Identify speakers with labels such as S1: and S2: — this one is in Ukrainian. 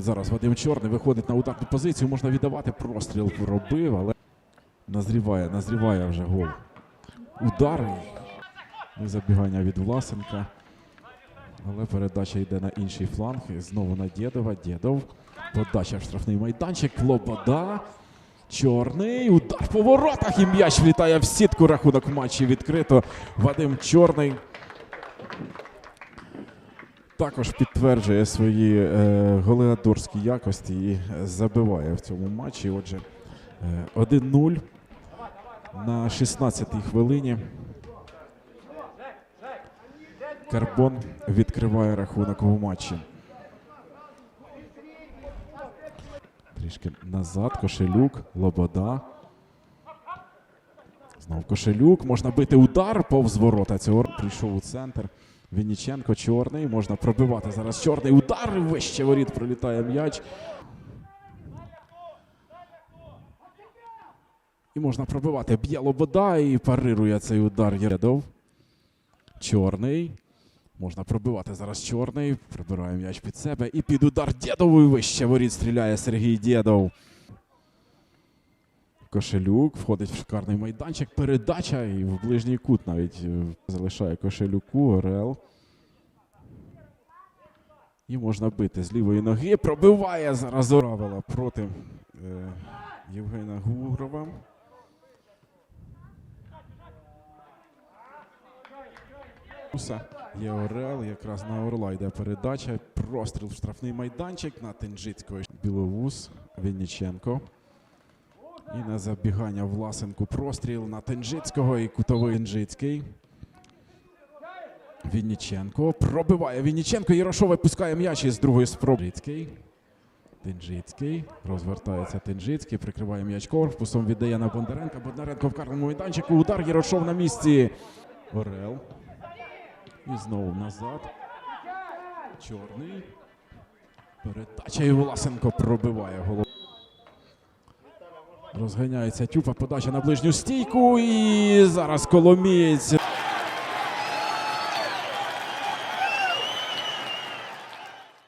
S1: Зараз Вадим Чорний виходить на ударну позицію. Можна віддавати. Простріл робив, але назріває, назріває вже гол. Удари. І забігання від Власенка. Але передача йде на інший фланг. І Знову на Дєдова. Дєдов. Подача в штрафний майданчик. Лобода. Чорний. Удар по воротах. І м'яч влітає в сітку. Рахунок матчі відкрито. Вадим Чорний. Також підтверджує свої е, голеадорські якості і е, забиває в цьому матчі. Отже, е, 1-0 на 16-й хвилині. Карбон відкриває рахунок у матчі. Трішки назад. Кошелюк, Лобода. Знов Кошелюк. Можна бити удар повз ворота. Цього прийшов у центр. Вінніченко чорний. Можна пробивати зараз чорний удар. Вище воріт пролітає м'яч. І можна пробивати. Б'є Лобода і парирує цей удар Єредов. Чорний. Можна пробивати зараз чорний. Прибирає м'яч під себе. І під удар Дєдову вище воріт стріляє Сергій Дєдов. Кошелюк входить в шикарний майданчик. Передача і в ближній кут навіть е, залишає Кошелюку. Орел. І можна бити з лівої ноги. Пробиває зараз Оравела проти е, Євгена Гугрова. Є Орел, якраз на Орла йде передача. Простріл в штрафний майданчик на Тенджицького. Біловус, Вінніченко. І на забігання Власенку простріл на Тенджицького і кутовий Тенджицький. Вінніченко. Пробиває Вінніченко. Ярошов випускає м'яч із другої спроби. Тенджицький. Розвертається Тенджицький. Прикриває м'яч корпусом. Віддає на Бондаренка. Бондаренко в карному майданчику. Удар Ярошов на місці. Орел. І знову назад. Чорний. Передача і Власенко пробиває голову. Розганяється Тюпа. Подача на ближню стійку. І зараз Коломієць.